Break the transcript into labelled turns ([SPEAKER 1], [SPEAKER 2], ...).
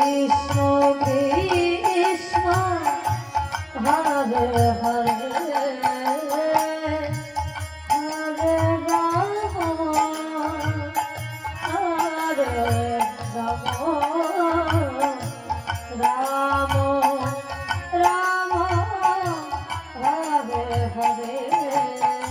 [SPEAKER 1] Krishna Krishna Hare